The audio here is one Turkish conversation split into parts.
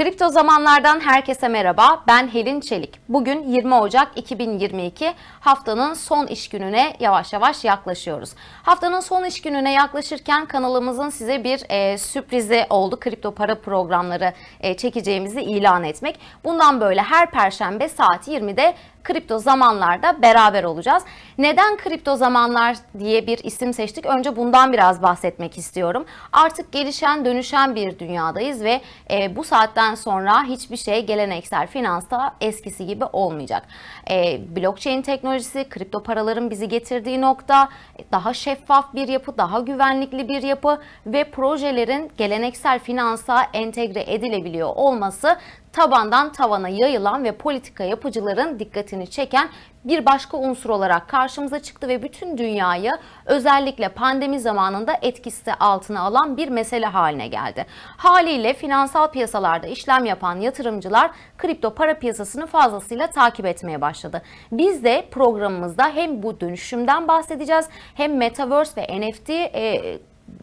Kripto zamanlardan herkese merhaba. Ben Helin Çelik. Bugün 20 Ocak 2022 haftanın son iş gününe yavaş yavaş yaklaşıyoruz. Haftanın son iş gününe yaklaşırken kanalımızın size bir e, sürprizi oldu. Kripto para programları e, çekeceğimizi ilan etmek. Bundan böyle her perşembe saat 20'de kripto zamanlarda beraber olacağız. Neden kripto zamanlar diye bir isim seçtik? Önce bundan biraz bahsetmek istiyorum. Artık gelişen, dönüşen bir dünyadayız ve e, bu saatten sonra hiçbir şey geleneksel finansta eskisi gibi olmayacak. E, blockchain teknolojisi, kripto paraların bizi getirdiği nokta, daha şeffaf bir yapı, daha güvenlikli bir yapı ve projelerin geleneksel finansa entegre edilebiliyor olması tabandan tavana yayılan ve politika yapıcıların dikkatini çeken bir başka unsur olarak karşımıza çıktı ve bütün dünyayı özellikle pandemi zamanında etkisi altına alan bir mesele haline geldi. Haliyle finansal piyasalarda işlem yapan yatırımcılar kripto para piyasasını fazlasıyla takip etmeye başladı. Biz de programımızda hem bu dönüşümden bahsedeceğiz hem Metaverse ve NFT e,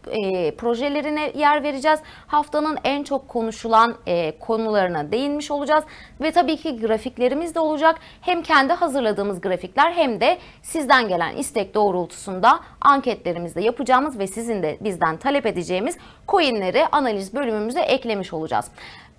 e, projelerine yer vereceğiz. Haftanın en çok konuşulan e, konularına değinmiş olacağız. Ve tabii ki grafiklerimiz de olacak. Hem kendi hazırladığımız grafikler hem de sizden gelen istek doğrultusunda anketlerimizde yapacağımız ve sizin de bizden talep edeceğimiz coinleri analiz bölümümüze eklemiş olacağız.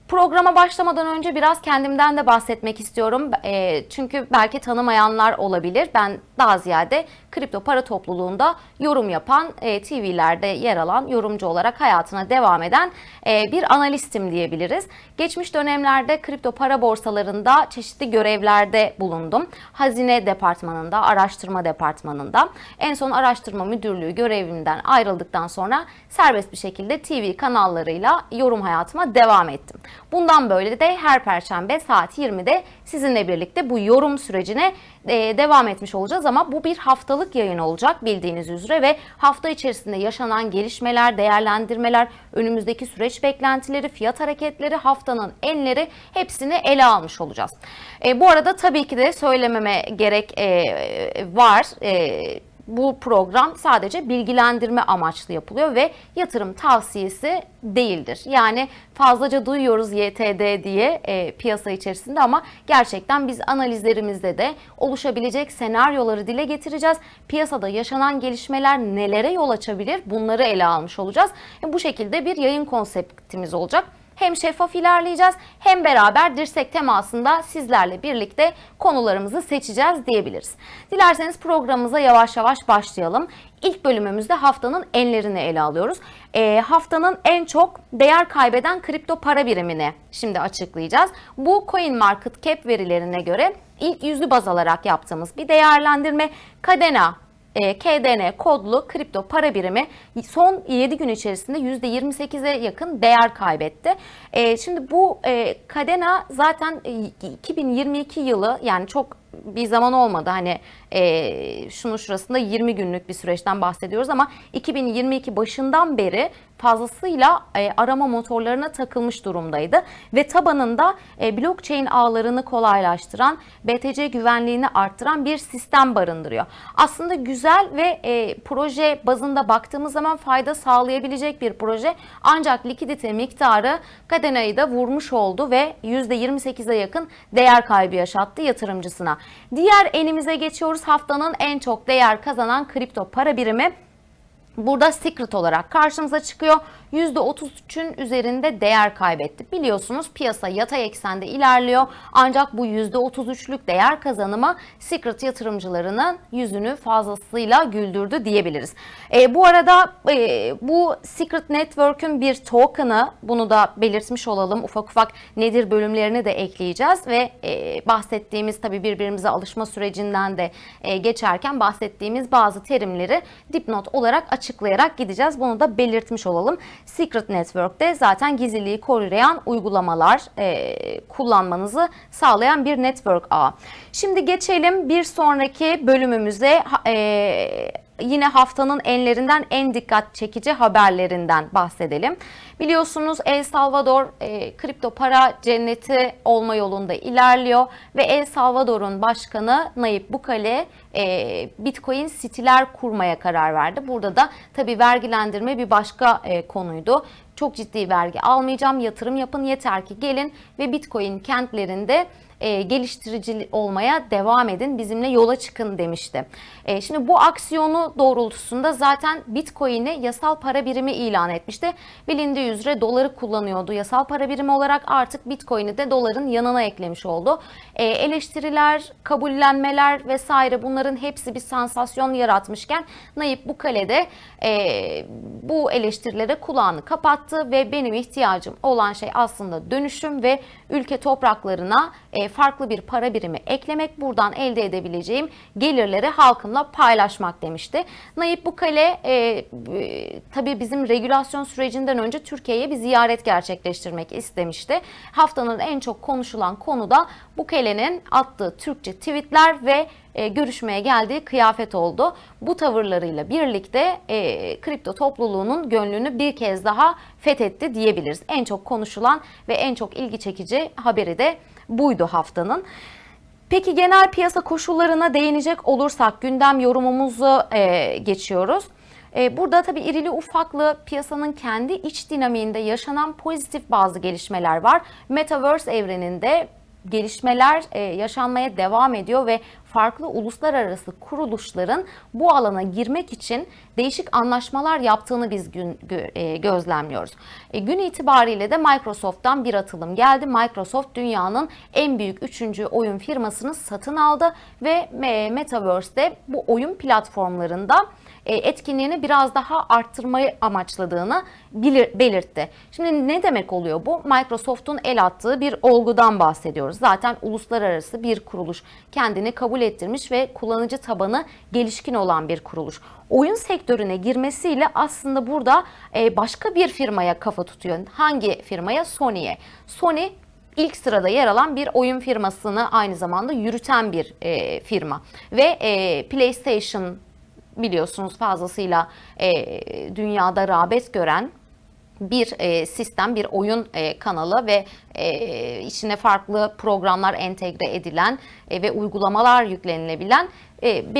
Programa başlamadan önce biraz kendimden de bahsetmek istiyorum. E, çünkü belki tanımayanlar olabilir. Ben daha ziyade kripto para topluluğunda yorum yapan, e, TV'lerde yer alan, yorumcu olarak hayatına devam eden e, bir analistim diyebiliriz. Geçmiş dönemlerde kripto para borsalarında çeşitli görevlerde bulundum. Hazine departmanında, araştırma departmanında. En son araştırma müdürlüğü görevimden ayrıldıktan sonra serbest bir şekilde TV kanallarıyla yorum hayatıma devam ettim. Bundan böyle de her perşembe saat 20'de sizinle birlikte bu yorum sürecine e, devam etmiş olacağız ama bu bir haftalık yayın olacak bildiğiniz üzere ve hafta içerisinde yaşanan gelişmeler, değerlendirmeler, önümüzdeki süreç beklentileri, fiyat hareketleri, haftanın enleri hepsini ele almış olacağız. E, bu arada tabii ki de söylememe gerek e, var. E, bu program sadece bilgilendirme amaçlı yapılıyor ve yatırım tavsiyesi değildir. Yani fazlaca duyuyoruz YTD diye e, piyasa içerisinde ama gerçekten biz analizlerimizde de oluşabilecek senaryoları dile getireceğiz. Piyasada yaşanan gelişmeler nelere yol açabilir bunları ele almış olacağız. E, bu şekilde bir yayın konseptimiz olacak hem şeffaf ilerleyeceğiz hem beraber dirsek temasında sizlerle birlikte konularımızı seçeceğiz diyebiliriz. Dilerseniz programımıza yavaş yavaş başlayalım. İlk bölümümüzde haftanın enlerini ele alıyoruz. E, haftanın en çok değer kaybeden kripto para birimini şimdi açıklayacağız. Bu Coin Market Cap verilerine göre ilk yüzlü baz alarak yaptığımız bir değerlendirme. Kadena KDN kodlu kripto para birimi son 7 gün içerisinde %28'e yakın değer kaybetti. E, şimdi bu e, Kadena zaten 2022 yılı yani çok bir zaman olmadı. Hani e, şunu şurasında 20 günlük bir süreçten bahsediyoruz ama 2022 başından beri fazlasıyla e, arama motorlarına takılmış durumdaydı ve tabanında e, blockchain ağlarını kolaylaştıran, BTC güvenliğini arttıran bir sistem barındırıyor. Aslında güzel ve e, proje bazında baktığımız zaman fayda sağlayabilecek bir proje ancak likidite miktarı Cadena'yı da vurmuş oldu ve %28'e yakın değer kaybı yaşattı yatırımcısına. Diğer elimize geçiyoruz. Haftanın en çok değer kazanan kripto para birimi burada secret olarak karşımıza çıkıyor. %33'ün üzerinde değer kaybetti. Biliyorsunuz piyasa yatay eksende ilerliyor. Ancak bu %33'lük değer kazanımı secret yatırımcılarının yüzünü fazlasıyla güldürdü diyebiliriz. E, bu arada e, bu secret network'ün bir token'ı bunu da belirtmiş olalım. Ufak ufak nedir bölümlerini de ekleyeceğiz ve e, bahsettiğimiz tabii birbirimize alışma sürecinden de e, geçerken bahsettiğimiz bazı terimleri dipnot olarak açıklayarak gideceğiz. Bunu da belirtmiş olalım. Secret Network'te zaten gizliliği koruyan uygulamalar e, kullanmanızı sağlayan bir network ağı. Şimdi geçelim bir sonraki bölümümüze. E, yine haftanın enlerinden en dikkat çekici haberlerinden bahsedelim. Biliyorsunuz El Salvador e, kripto para cenneti olma yolunda ilerliyor ve El Salvador'un başkanı Nayib Bukele e, Bitcoin siteler kurmaya karar verdi. Burada da tabii vergilendirme bir başka e, konuydu çok ciddi vergi almayacağım, yatırım yapın yeter ki gelin ve Bitcoin kentlerinde e, geliştirici olmaya devam edin, bizimle yola çıkın demişti. E, şimdi bu aksiyonu doğrultusunda zaten Bitcoin'i yasal para birimi ilan etmişti. Bilindiği üzere doları kullanıyordu yasal para birimi olarak artık Bitcoin'i de doların yanına eklemiş oldu. E, eleştiriler, kabullenmeler vesaire bunların hepsi bir sansasyon yaratmışken Nayib Bukale e, bu eleştirilere kulağını kapattı ve benim ihtiyacım olan şey aslında dönüşüm ve ülke topraklarına e, farklı bir para birimi eklemek, buradan elde edebileceğim gelirleri halkımla paylaşmak demişti. Nayib Bukale e, e, tabii bizim regülasyon sürecinden önce Türkiye'ye bir ziyaret gerçekleştirmek istemişti. Haftanın en çok konuşulan konu da Bukale'nin attığı Türkçe tweetler ve e, görüşmeye geldiği kıyafet oldu. Bu tavırlarıyla birlikte e, kripto topluluğunun gönlünü bir kez daha fethetti diyebiliriz. En çok konuşulan ve en çok ilgi çekici haberi de buydu haftanın. Peki genel piyasa koşullarına değinecek olursak gündem yorumumuzu e, geçiyoruz. E, burada tabii irili ufaklı piyasanın kendi iç dinamiğinde yaşanan pozitif bazı gelişmeler var. Metaverse evreninde gelişmeler e, yaşanmaya devam ediyor ve farklı uluslararası kuruluşların bu alana girmek için değişik anlaşmalar yaptığını biz gün, e, gözlemliyoruz. E, gün itibariyle de Microsoft'tan bir atılım geldi. Microsoft dünyanın en büyük üçüncü oyun firmasını satın aldı ve e, Metaverse'de bu oyun platformlarında etkinliğini biraz daha arttırmayı amaçladığını belirtti. Şimdi ne demek oluyor bu? Microsoft'un el attığı bir olgudan bahsediyoruz. Zaten uluslararası bir kuruluş kendini kabul ettirmiş ve kullanıcı tabanı gelişkin olan bir kuruluş. Oyun sektörüne girmesiyle aslında burada e, başka bir firmaya kafa tutuyor. Hangi firmaya? Sony'ye. Sony ilk sırada yer alan bir oyun firmasını aynı zamanda yürüten bir e, firma ve e, PlayStation biliyorsunuz fazlasıyla e, dünyada rağbet gören bir e, sistem, bir oyun e, kanalı ve e, içine farklı programlar entegre edilen e, ve uygulamalar yüklenilebilen e,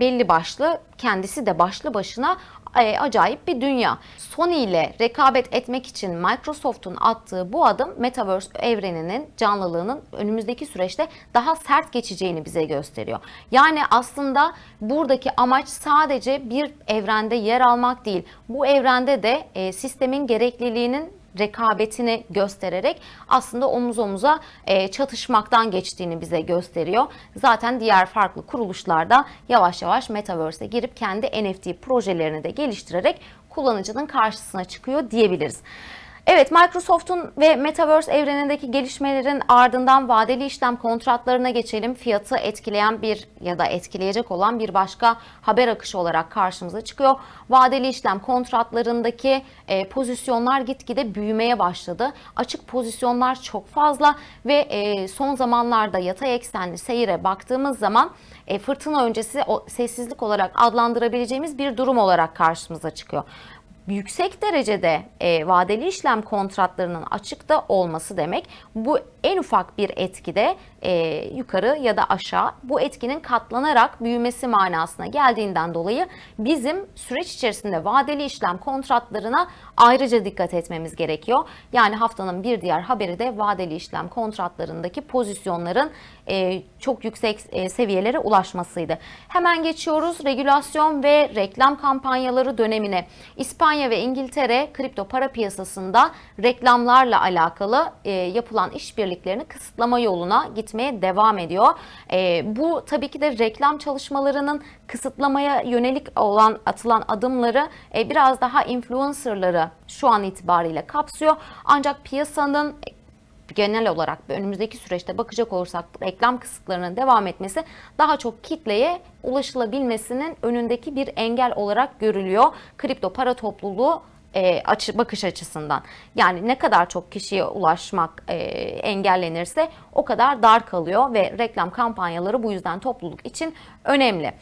belli başlı kendisi de başlı başına e, acayip bir dünya. Sony ile rekabet etmek için Microsoft'un attığı bu adım Metaverse evreninin canlılığının önümüzdeki süreçte daha sert geçeceğini bize gösteriyor. Yani aslında buradaki amaç sadece bir evrende yer almak değil. Bu evrende de e, sistemin gerekliliğinin rekabetini göstererek aslında omuz omuza e, çatışmaktan geçtiğini bize gösteriyor. Zaten diğer farklı kuruluşlar da yavaş yavaş Metaverse'e girip kendi NFT projelerini de geliştirerek kullanıcının karşısına çıkıyor diyebiliriz. Evet Microsoft'un ve Metaverse evrenindeki gelişmelerin ardından vadeli işlem kontratlarına geçelim. Fiyatı etkileyen bir ya da etkileyecek olan bir başka haber akışı olarak karşımıza çıkıyor. Vadeli işlem kontratlarındaki e, pozisyonlar gitgide büyümeye başladı. Açık pozisyonlar çok fazla ve e, son zamanlarda yatay eksenli seyire baktığımız zaman e, fırtına öncesi o, sessizlik olarak adlandırabileceğimiz bir durum olarak karşımıza çıkıyor yüksek derecede e, vadeli işlem kontratlarının açıkta olması demek. Bu en ufak bir etkide e, yukarı ya da aşağı bu etkinin katlanarak büyümesi manasına geldiğinden dolayı bizim süreç içerisinde vadeli işlem kontratlarına ayrıca dikkat etmemiz gerekiyor. Yani haftanın bir diğer haberi de vadeli işlem kontratlarındaki pozisyonların e, çok yüksek e, seviyelere ulaşmasıydı. Hemen geçiyoruz regülasyon ve reklam kampanyaları dönemine. İspanya ve İngiltere kripto para piyasasında reklamlarla alakalı e, yapılan işbirliklerini kısıtlama yoluna gitmeye devam ediyor. E, bu tabii ki de reklam çalışmalarının kısıtlamaya yönelik olan atılan adımları e, biraz daha influencerları şu an itibariyle kapsıyor. Ancak piyasanın genel olarak önümüzdeki süreçte bakacak olursak reklam kısıtlarının devam etmesi daha çok kitleye ulaşılabilmesinin önündeki bir engel olarak görülüyor. Kripto para topluluğu e, açı, bakış açısından. Yani ne kadar çok kişiye ulaşmak e, engellenirse o kadar dar kalıyor ve reklam kampanyaları bu yüzden topluluk için önemli.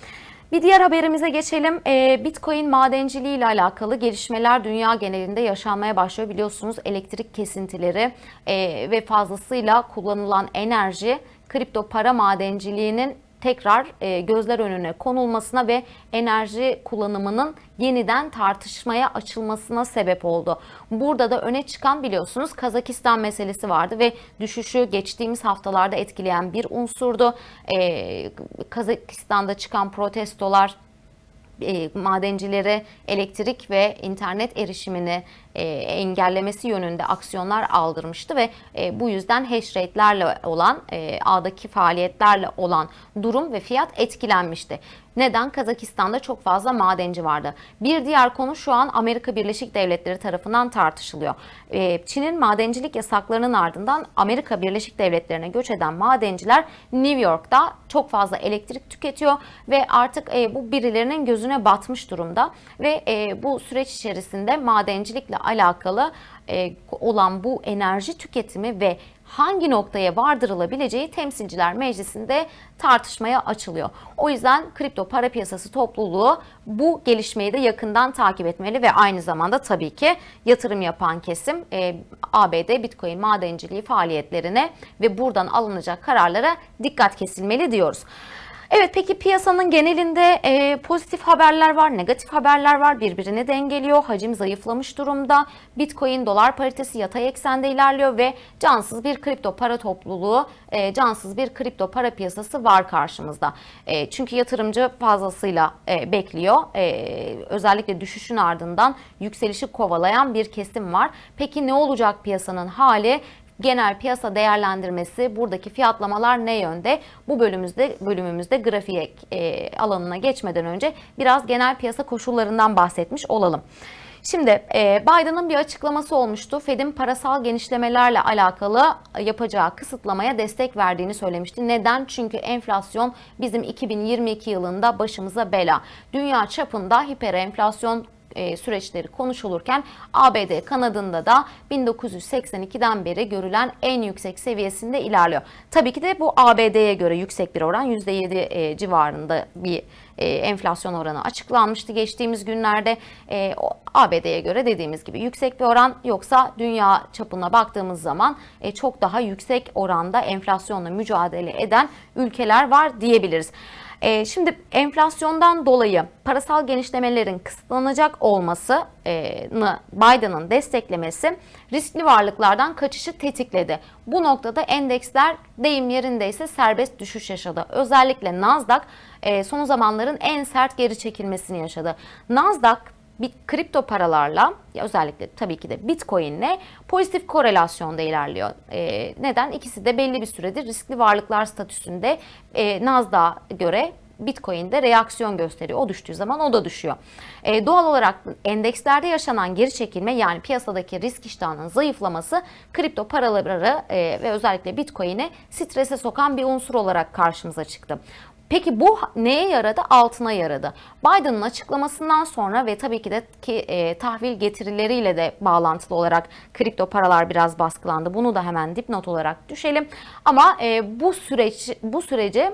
Bir diğer haberimize geçelim. Ee, Bitcoin madenciliği ile alakalı gelişmeler dünya genelinde yaşanmaya başlıyor. Biliyorsunuz elektrik kesintileri e, ve fazlasıyla kullanılan enerji kripto para madenciliğinin tekrar e, gözler önüne konulmasına ve enerji kullanımının yeniden tartışmaya açılmasına sebep oldu. Burada da öne çıkan biliyorsunuz Kazakistan meselesi vardı ve düşüşü geçtiğimiz haftalarda etkileyen bir unsurdu. E, Kazakistan'da çıkan protestolar e, madencilere elektrik ve internet erişimini e, engellemesi yönünde aksiyonlar aldırmıştı ve e, bu yüzden hash rate'lerle olan e, ağdaki faaliyetlerle olan durum ve fiyat etkilenmişti. Neden? Kazakistan'da çok fazla madenci vardı. Bir diğer konu şu an Amerika Birleşik Devletleri tarafından tartışılıyor. E, Çin'in madencilik yasaklarının ardından Amerika Birleşik Devletleri'ne göç eden madenciler New York'ta çok fazla elektrik tüketiyor ve artık e, bu birilerinin gözüne batmış durumda ve e, bu süreç içerisinde madencilikle alakalı e, olan bu enerji tüketimi ve hangi noktaya vardırılabileceği temsilciler meclisinde tartışmaya açılıyor. O yüzden kripto para piyasası topluluğu bu gelişmeyi de yakından takip etmeli ve aynı zamanda tabii ki yatırım yapan kesim e, ABD Bitcoin madenciliği faaliyetlerine ve buradan alınacak kararlara dikkat kesilmeli diyoruz. Evet peki piyasanın genelinde e, pozitif haberler var, negatif haberler var. Birbirini dengeliyor. Hacim zayıflamış durumda. Bitcoin dolar paritesi yatay eksende ilerliyor ve cansız bir kripto para topluluğu, e, cansız bir kripto para piyasası var karşımızda. E, çünkü yatırımcı fazlasıyla e, bekliyor. E, özellikle düşüşün ardından yükselişi kovalayan bir kesim var. Peki ne olacak piyasanın hali? Genel piyasa değerlendirmesi, buradaki fiyatlamalar ne yönde? Bu bölümümüzde bölümümüzde grafiğe e, alanına geçmeden önce biraz genel piyasa koşullarından bahsetmiş olalım. Şimdi e, Biden'ın bir açıklaması olmuştu. Fed'in parasal genişlemelerle alakalı yapacağı kısıtlamaya destek verdiğini söylemişti. Neden? Çünkü enflasyon bizim 2022 yılında başımıza bela. Dünya çapında hiper enflasyon e, süreçleri konuşulurken ABD kanadında da 1982'den beri görülen en yüksek seviyesinde ilerliyor. Tabii ki de bu ABD'ye göre yüksek bir oran %7 e, civarında bir e, enflasyon oranı açıklanmıştı geçtiğimiz günlerde. E, ABD'ye göre dediğimiz gibi yüksek bir oran yoksa dünya çapına baktığımız zaman çok daha yüksek oranda enflasyonla mücadele eden ülkeler var diyebiliriz. E, şimdi enflasyondan dolayı parasal genişlemelerin kısıtlanacak olmasını Biden'ın desteklemesi riskli varlıklardan kaçışı tetikledi. Bu noktada endeksler deyim yerindeyse serbest düşüş yaşadı. Özellikle Nasdaq e, son zamanların en sert geri çekilmesini yaşadı. Nasdaq bir kripto paralarla özellikle tabii ki de Bitcoin'le pozitif korelasyonda ilerliyor. E, neden? İkisi de belli bir süredir riskli varlıklar statüsünde e, Nasdaq'a göre Bitcoin'de reaksiyon gösteriyor. O düştüğü zaman o da düşüyor. E, doğal olarak endekslerde yaşanan geri çekilme yani piyasadaki risk iştahının zayıflaması kripto paraları e, ve özellikle Bitcoin'i strese sokan bir unsur olarak karşımıza çıktı. Peki bu neye yaradı? Altına yaradı. Biden'ın açıklamasından sonra ve tabii ki de ki e, tahvil getirileriyle de bağlantılı olarak kripto paralar biraz baskılandı. Bunu da hemen dipnot olarak düşelim. Ama e, bu süreç bu süreci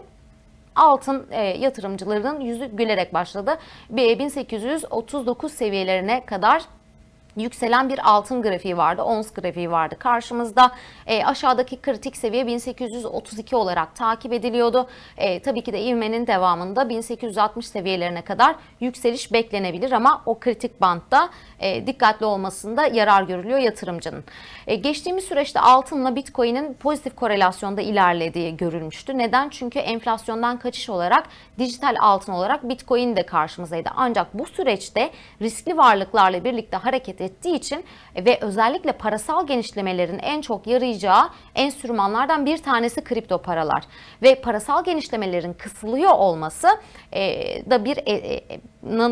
altın e, yatırımcıların yüzü gülerek başladı. 1839 seviyelerine kadar yükselen bir altın grafiği vardı, ons grafiği vardı karşımızda. E, aşağıdaki kritik seviye 1832 olarak takip ediliyordu. E, tabii ki de ivmenin devamında 1860 seviyelerine kadar yükseliş beklenebilir ama o kritik bantta e, dikkatli olmasında yarar görülüyor yatırımcının. E, geçtiğimiz süreçte altınla Bitcoin'in pozitif korelasyonda ilerlediği görülmüştü. Neden? Çünkü enflasyondan kaçış olarak dijital altın olarak Bitcoin de karşımızdaydı. Ancak bu süreçte riskli varlıklarla birlikte hareket ettiği için ve özellikle parasal genişlemelerin en çok yarayacağı enstrümanlardan bir tanesi kripto paralar. Ve parasal genişlemelerin kısılıyor olması e, da bir e, e,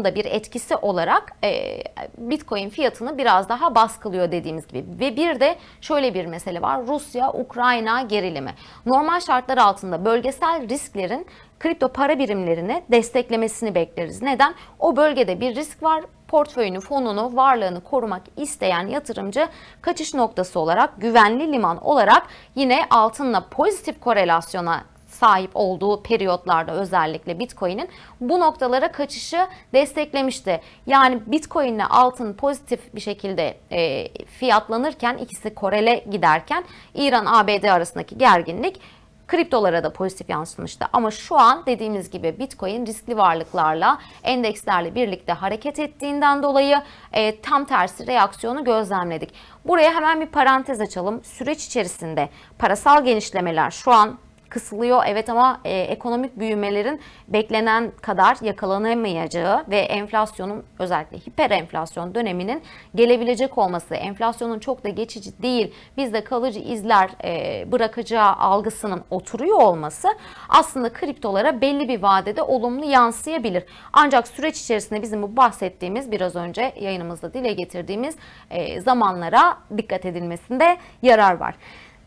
da bir etkisi olarak e, Bitcoin fiyatını biraz daha baskılıyor dediğimiz gibi. Ve bir de şöyle bir mesele var. Rusya-Ukrayna gerilimi. Normal şartlar altında bölgesel risklerin kripto para birimlerini desteklemesini bekleriz. Neden? O bölgede bir risk var. Portföyünü, fonunu, varlığını korumak isteyen yatırımcı kaçış noktası olarak, güvenli liman olarak yine altınla pozitif korelasyona sahip olduğu periyotlarda özellikle Bitcoin'in bu noktalara kaçışı desteklemişti. Yani Bitcoin ile altın pozitif bir şekilde e, fiyatlanırken ikisi korele giderken İran-ABD arasındaki gerginlik Kriptolara da pozitif yansımıştı. Ama şu an dediğimiz gibi Bitcoin riskli varlıklarla, endekslerle birlikte hareket ettiğinden dolayı e, tam tersi reaksiyonu gözlemledik. Buraya hemen bir parantez açalım. Süreç içerisinde parasal genişlemeler şu an kısılıyor. Evet ama e, ekonomik büyümelerin beklenen kadar yakalanamayacağı ve enflasyonun özellikle hiper enflasyon döneminin gelebilecek olması, enflasyonun çok da geçici değil, bizde kalıcı izler e, bırakacağı algısının oturuyor olması aslında kriptolara belli bir vadede olumlu yansıyabilir. Ancak süreç içerisinde bizim bu bahsettiğimiz biraz önce yayınımızda dile getirdiğimiz e, zamanlara dikkat edilmesinde yarar var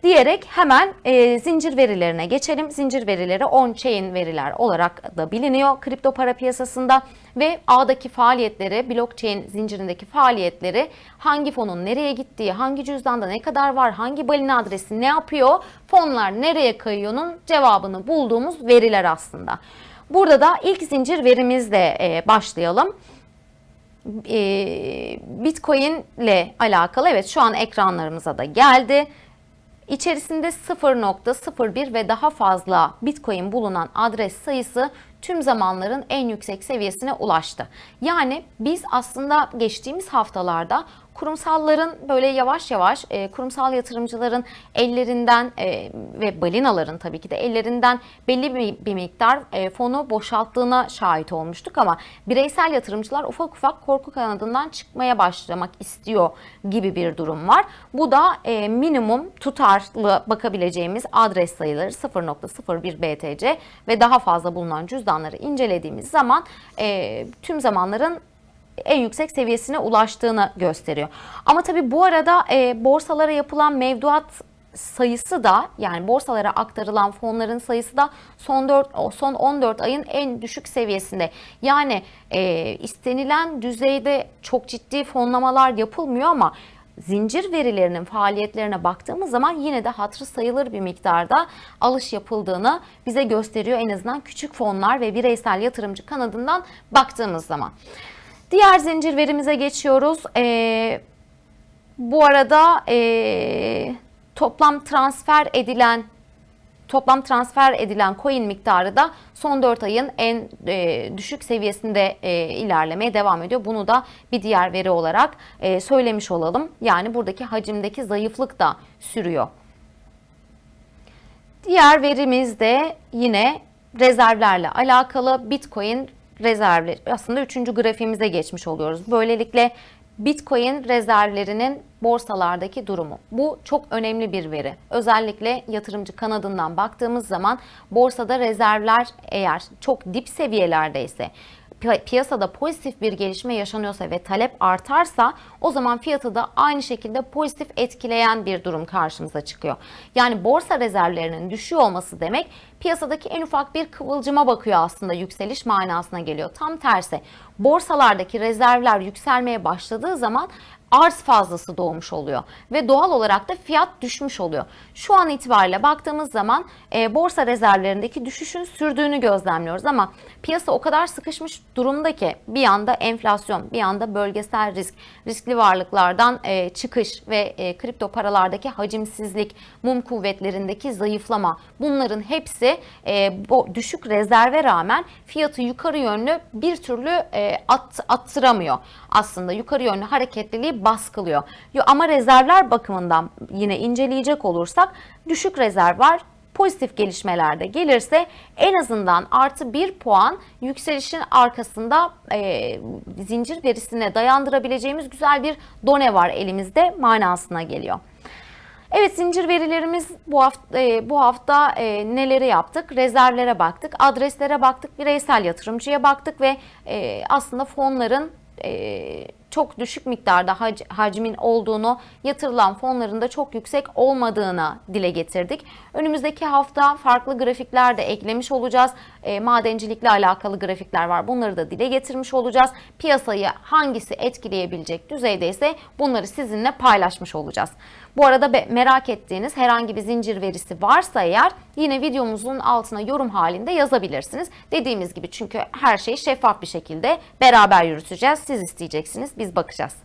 diyerek hemen e, zincir verilerine geçelim. Zincir verileri on-chain veriler olarak da biliniyor kripto para piyasasında ve ağdaki faaliyetleri, blockchain zincirindeki faaliyetleri hangi fonun nereye gittiği, hangi cüzdanda ne kadar var, hangi balina adresi ne yapıyor, fonlar nereye kayıyor'nun cevabını bulduğumuz veriler aslında. Burada da ilk zincir verimizle e, başlayalım. E, Bitcoin ile alakalı evet şu an ekranlarımıza da geldi. İçerisinde 0.01 ve daha fazla Bitcoin bulunan adres sayısı tüm zamanların en yüksek seviyesine ulaştı. Yani biz aslında geçtiğimiz haftalarda kurumsalların böyle yavaş yavaş e, kurumsal yatırımcıların ellerinden e, ve balinaların tabii ki de ellerinden belli bir, bir miktar e, fonu boşalttığına şahit olmuştuk ama bireysel yatırımcılar ufak ufak korku kanadından çıkmaya başlamak istiyor gibi bir durum var. Bu da e, minimum tutarlı bakabileceğimiz adres sayıları 0.01 BTC ve daha fazla bulunan cüzdanları incelediğimiz zaman e, tüm zamanların en yüksek seviyesine ulaştığını gösteriyor. Ama tabii bu arada e, borsalara yapılan mevduat sayısı da yani borsalara aktarılan fonların sayısı da son 4 son 14 ayın en düşük seviyesinde. Yani e, istenilen düzeyde çok ciddi fonlamalar yapılmıyor ama zincir verilerinin faaliyetlerine baktığımız zaman yine de hatırı sayılır bir miktarda alış yapıldığını bize gösteriyor en azından küçük fonlar ve bireysel yatırımcı kanadından baktığımız zaman. Diğer zincir verimize geçiyoruz. Ee, bu arada e, toplam transfer edilen toplam transfer edilen coin miktarı da son 4 ayın en e, düşük seviyesinde e, ilerlemeye devam ediyor. Bunu da bir diğer veri olarak e, söylemiş olalım. Yani buradaki hacimdeki zayıflık da sürüyor. Diğer verimiz de yine rezervlerle alakalı Bitcoin rezervleri aslında üçüncü grafiğimize geçmiş oluyoruz. Böylelikle Bitcoin rezervlerinin borsalardaki durumu. Bu çok önemli bir veri. Özellikle yatırımcı kanadından baktığımız zaman borsada rezervler eğer çok dip seviyelerdeyse piyasada pozitif bir gelişme yaşanıyorsa ve talep artarsa o zaman fiyatı da aynı şekilde pozitif etkileyen bir durum karşımıza çıkıyor. Yani borsa rezervlerinin düşüyor olması demek piyasadaki en ufak bir kıvılcıma bakıyor aslında yükseliş manasına geliyor. Tam tersi borsalardaki rezervler yükselmeye başladığı zaman arz fazlası doğmuş oluyor ve doğal olarak da fiyat düşmüş oluyor. Şu an itibariyle baktığımız zaman e, borsa rezervlerindeki düşüşün sürdüğünü gözlemliyoruz ama piyasa o kadar sıkışmış durumda ki bir yanda enflasyon, bir yanda bölgesel risk, riskli varlıklardan e, çıkış ve e, kripto paralardaki hacimsizlik, mum kuvvetlerindeki zayıflama bunların hepsi e, bu düşük rezerve rağmen fiyatı yukarı yönlü bir türlü e, at, attıramıyor. Aslında yukarı yönlü hareketliliği baskılıyor. Ama rezervler bakımından yine inceleyecek olursak düşük rezerv var. Pozitif gelişmelerde gelirse en azından artı bir puan yükselişin arkasında e, zincir verisine dayandırabileceğimiz güzel bir done var elimizde manasına geliyor. Evet zincir verilerimiz bu hafta e, bu hafta e, neleri yaptık? Rezervlere baktık, adreslere baktık, bireysel yatırımcıya baktık ve e, aslında fonların e, çok düşük miktarda hac, hacmin olduğunu, yatırılan fonların da çok yüksek olmadığını dile getirdik. Önümüzdeki hafta farklı grafikler de eklemiş olacağız. E, madencilikle alakalı grafikler var. Bunları da dile getirmiş olacağız. Piyasayı hangisi etkileyebilecek düzeydeyse bunları sizinle paylaşmış olacağız. Bu arada merak ettiğiniz herhangi bir zincir verisi varsa eğer yine videomuzun altına yorum halinde yazabilirsiniz. Dediğimiz gibi çünkü her şeyi şeffaf bir şekilde beraber yürüteceğiz. Siz isteyeceksiniz, biz bakacağız.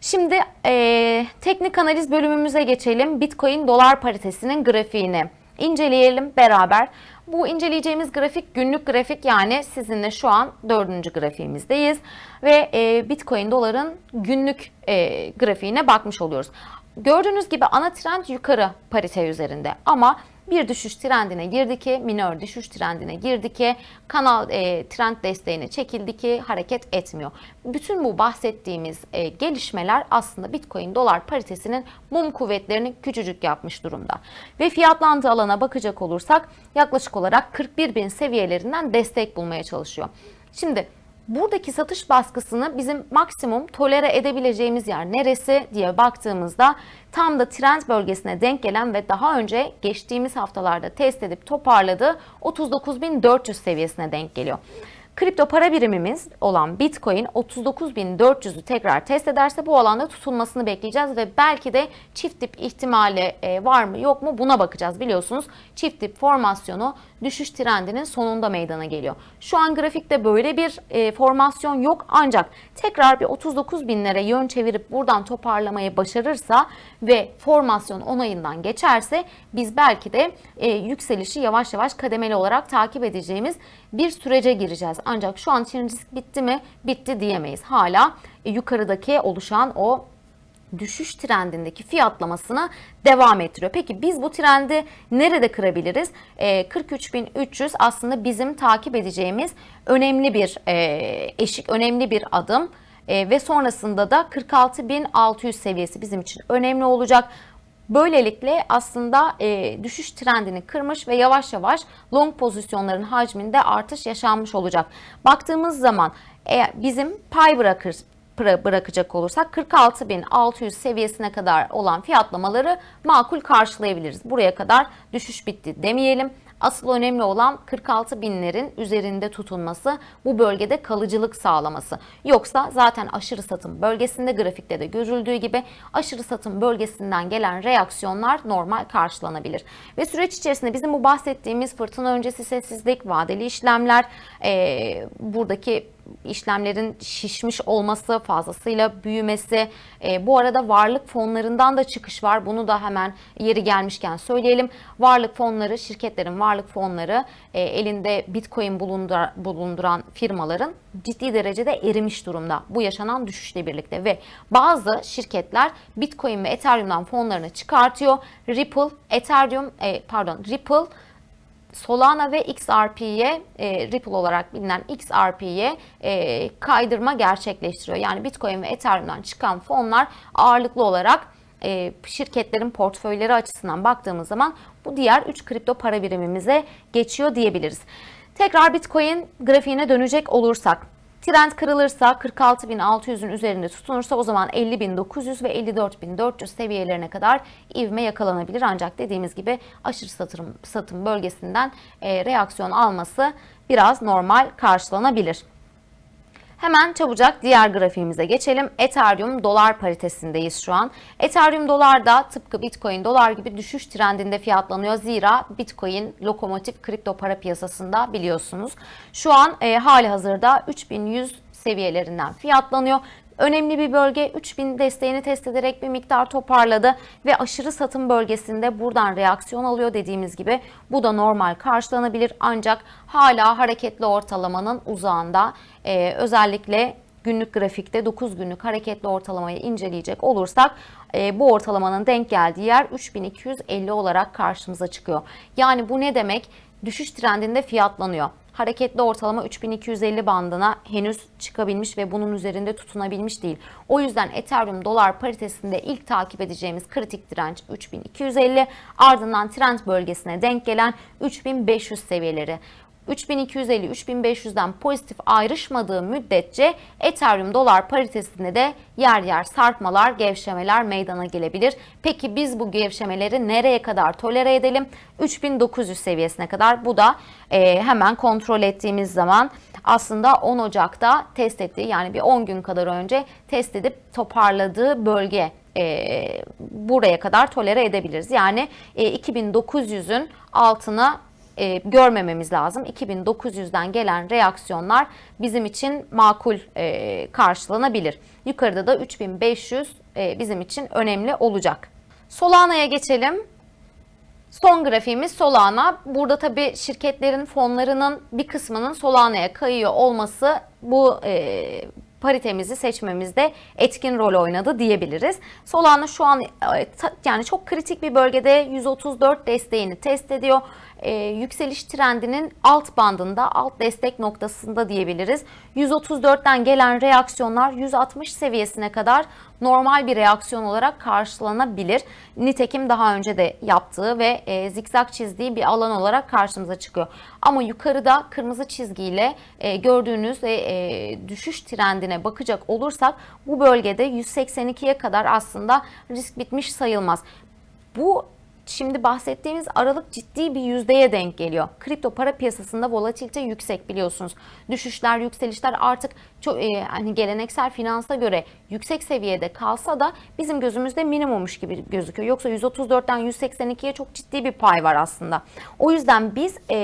Şimdi e, teknik analiz bölümümüze geçelim. Bitcoin dolar paritesinin grafiğini inceleyelim beraber. Bu inceleyeceğimiz grafik günlük grafik yani sizinle şu an dördüncü grafiğimizdeyiz ve e, Bitcoin doların günlük e, grafiğine bakmış oluyoruz. Gördüğünüz gibi ana trend yukarı parite üzerinde ama bir düşüş trendine girdi ki, minör düşüş trendine girdi ki, kanal e, trend desteğine çekildi ki hareket etmiyor. Bütün bu bahsettiğimiz e, gelişmeler aslında Bitcoin dolar paritesinin mum kuvvetlerini küçücük yapmış durumda. Ve fiyatlandığı alana bakacak olursak yaklaşık olarak 41 bin seviyelerinden destek bulmaya çalışıyor. Şimdi buradaki satış baskısını bizim maksimum tolere edebileceğimiz yer neresi diye baktığımızda tam da trend bölgesine denk gelen ve daha önce geçtiğimiz haftalarda test edip toparladığı 39.400 seviyesine denk geliyor. Kripto para birimimiz olan Bitcoin 39.400'ü tekrar test ederse bu alanda tutulmasını bekleyeceğiz ve belki de çift dip ihtimali e, var mı yok mu buna bakacağız. Biliyorsunuz çift dip formasyonu düşüş trendinin sonunda meydana geliyor. Şu an grafikte böyle bir e, formasyon yok ancak tekrar bir 39 binlere yön çevirip buradan toparlamayı başarırsa ve formasyon onayından geçerse biz belki de e, yükselişi yavaş yavaş kademeli olarak takip edeceğimiz bir sürece gireceğiz. Ancak şu an için risk bitti mi? Bitti diyemeyiz. Hala e, yukarıdaki oluşan o düşüş trendindeki fiyatlamasını devam ettiriyor. Peki biz bu trendi nerede kırabiliriz? E, 43.300 aslında bizim takip edeceğimiz önemli bir e, eşik, önemli bir adım. E, ve sonrasında da 46.600 seviyesi bizim için önemli olacak. Böylelikle aslında e, düşüş trendini kırmış ve yavaş yavaş long pozisyonların hacminde artış yaşanmış olacak. Baktığımız zaman e, bizim pay bırakır, bırakacak olursak 46.600 seviyesine kadar olan fiyatlamaları makul karşılayabiliriz. Buraya kadar düşüş bitti demeyelim. Asıl önemli olan 46 binlerin üzerinde tutunması, bu bölgede kalıcılık sağlaması. Yoksa zaten aşırı satım bölgesinde grafikte de görüldüğü gibi aşırı satım bölgesinden gelen reaksiyonlar normal karşılanabilir. Ve süreç içerisinde bizim bu bahsettiğimiz fırtına öncesi sessizlik, vadeli işlemler, e, buradaki işlemlerin şişmiş olması, fazlasıyla büyümesi. E, bu arada varlık fonlarından da çıkış var. Bunu da hemen yeri gelmişken söyleyelim. Varlık fonları, şirketlerin varlık fonları e, elinde bitcoin bulundur, bulunduran firmaların ciddi derecede erimiş durumda. Bu yaşanan düşüşle birlikte ve bazı şirketler bitcoin ve ethereum'dan fonlarını çıkartıyor. Ripple, ethereum, e, pardon Ripple Solana ve XRP'ye e, Ripple olarak bilinen XRP'ye e, kaydırma gerçekleştiriyor. Yani Bitcoin ve Ethereum'dan çıkan fonlar ağırlıklı olarak e, şirketlerin portföyleri açısından baktığımız zaman bu diğer 3 kripto para birimimize geçiyor diyebiliriz. Tekrar Bitcoin grafiğine dönecek olursak Trend kırılırsa 46.600'ün üzerinde tutunursa o zaman 50.900 ve 54.400 seviyelerine kadar ivme yakalanabilir. Ancak dediğimiz gibi aşırı satım, satım bölgesinden e, reaksiyon alması biraz normal karşılanabilir. Hemen çabucak diğer grafiğimize geçelim. Ethereum dolar paritesindeyiz şu an. Ethereum dolar da tıpkı Bitcoin dolar gibi düşüş trendinde fiyatlanıyor. Zira Bitcoin lokomotif kripto para piyasasında biliyorsunuz. Şu an e, hali hazırda 3100 seviyelerinden fiyatlanıyor. Önemli bir bölge 3000 desteğini test ederek bir miktar toparladı ve aşırı satım bölgesinde buradan reaksiyon alıyor dediğimiz gibi. Bu da normal karşılanabilir ancak hala hareketli ortalamanın uzağında ee, özellikle günlük grafikte 9 günlük hareketli ortalamayı inceleyecek olursak e, bu ortalamanın denk geldiği yer 3250 olarak karşımıza çıkıyor. Yani bu ne demek? Düşüş trendinde fiyatlanıyor hareketli ortalama 3250 bandına henüz çıkabilmiş ve bunun üzerinde tutunabilmiş değil. O yüzden Ethereum dolar paritesinde ilk takip edeceğimiz kritik direnç 3250 ardından trend bölgesine denk gelen 3500 seviyeleri. 3250-3500'den pozitif ayrışmadığı müddetçe Ethereum dolar paritesinde de yer yer sarkmalar, gevşemeler meydana gelebilir. Peki biz bu gevşemeleri nereye kadar tolere edelim? 3900 seviyesine kadar. Bu da e, hemen kontrol ettiğimiz zaman aslında 10 Ocak'ta test ettiği yani bir 10 gün kadar önce test edip toparladığı bölge e, buraya kadar tolere edebiliriz. Yani e, 2900'ün altına e, görmememiz lazım. 2900'den gelen reaksiyonlar bizim için makul e, karşılanabilir. Yukarıda da 3500 e, bizim için önemli olacak. Solana'ya geçelim. Son grafiğimiz Solana. Burada tabii şirketlerin fonlarının bir kısmının Solana'ya kayıyor olması bu e, paritemizi seçmemizde etkin rol oynadı diyebiliriz. Solana şu an e, yani çok kritik bir bölgede 134 desteğini test ediyor. E, yükseliş trendinin alt bandında, alt destek noktasında diyebiliriz. 134'ten gelen reaksiyonlar 160 seviyesine kadar normal bir reaksiyon olarak karşılanabilir. Nitekim daha önce de yaptığı ve e, zikzak çizdiği bir alan olarak karşımıza çıkıyor. Ama yukarıda kırmızı çizgiyle e, gördüğünüz e, e, düşüş trendine bakacak olursak bu bölgede 182'ye kadar aslında risk bitmiş sayılmaz. Bu Şimdi bahsettiğimiz aralık ciddi bir yüzdeye denk geliyor. Kripto para piyasasında volatilite yüksek biliyorsunuz. Düşüşler, yükselişler artık çok e, hani geleneksel finansa göre yüksek seviyede kalsa da bizim gözümüzde minimummuş gibi gözüküyor. Yoksa 134'ten 182'ye çok ciddi bir pay var aslında. O yüzden biz e,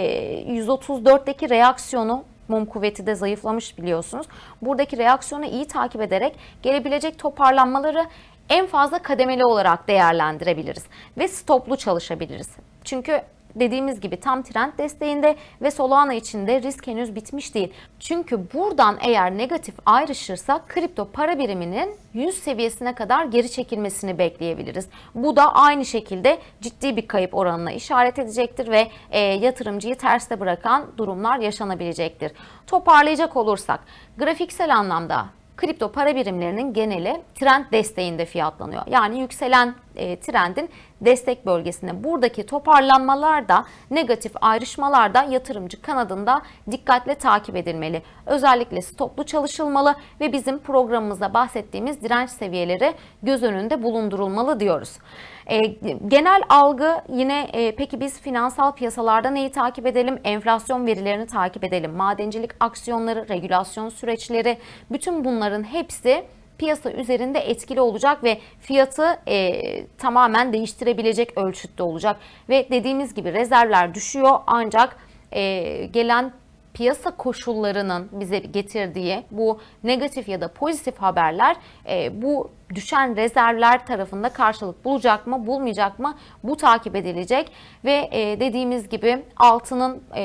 134'teki reaksiyonu mum kuvveti de zayıflamış biliyorsunuz. Buradaki reaksiyonu iyi takip ederek gelebilecek toparlanmaları en fazla kademeli olarak değerlendirebiliriz ve stoplu çalışabiliriz. Çünkü dediğimiz gibi tam trend desteğinde ve Solana içinde risk henüz bitmiş değil. Çünkü buradan eğer negatif ayrışırsa kripto para biriminin 100 seviyesine kadar geri çekilmesini bekleyebiliriz. Bu da aynı şekilde ciddi bir kayıp oranına işaret edecektir ve e, yatırımcıyı terste bırakan durumlar yaşanabilecektir. Toparlayacak olursak grafiksel anlamda kripto para birimlerinin geneli trend desteğinde fiyatlanıyor. Yani yükselen e, trendin destek bölgesinde. Buradaki toparlanmalar da negatif ayrışmalar da yatırımcı kanadında dikkatle takip edilmeli. Özellikle stoplu çalışılmalı ve bizim programımızda bahsettiğimiz direnç seviyeleri göz önünde bulundurulmalı diyoruz. E, genel algı yine e, peki biz finansal piyasalarda neyi takip edelim? Enflasyon verilerini takip edelim. Madencilik aksiyonları, regülasyon süreçleri bütün bunların hepsi piyasa üzerinde etkili olacak ve fiyatı e, tamamen değiştirebilecek ölçütte olacak. Ve dediğimiz gibi rezervler düşüyor ancak e, gelen piyasa koşullarının bize getirdiği bu negatif ya da pozitif haberler e, bu düşen rezervler tarafında karşılık bulacak mı bulmayacak mı bu takip edilecek ve e, dediğimiz gibi altının e,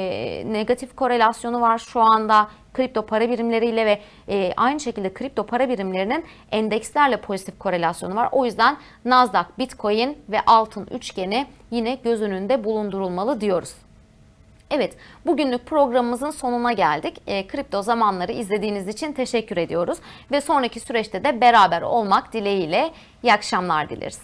negatif korelasyonu var şu anda kripto para birimleriyle ve e, aynı şekilde kripto para birimlerinin endekslerle pozitif korelasyonu var. O yüzden Nasdaq, Bitcoin ve altın üçgeni yine göz önünde bulundurulmalı diyoruz. Evet, bugünlük programımızın sonuna geldik. E, kripto zamanları izlediğiniz için teşekkür ediyoruz ve sonraki süreçte de beraber olmak dileğiyle iyi akşamlar dileriz.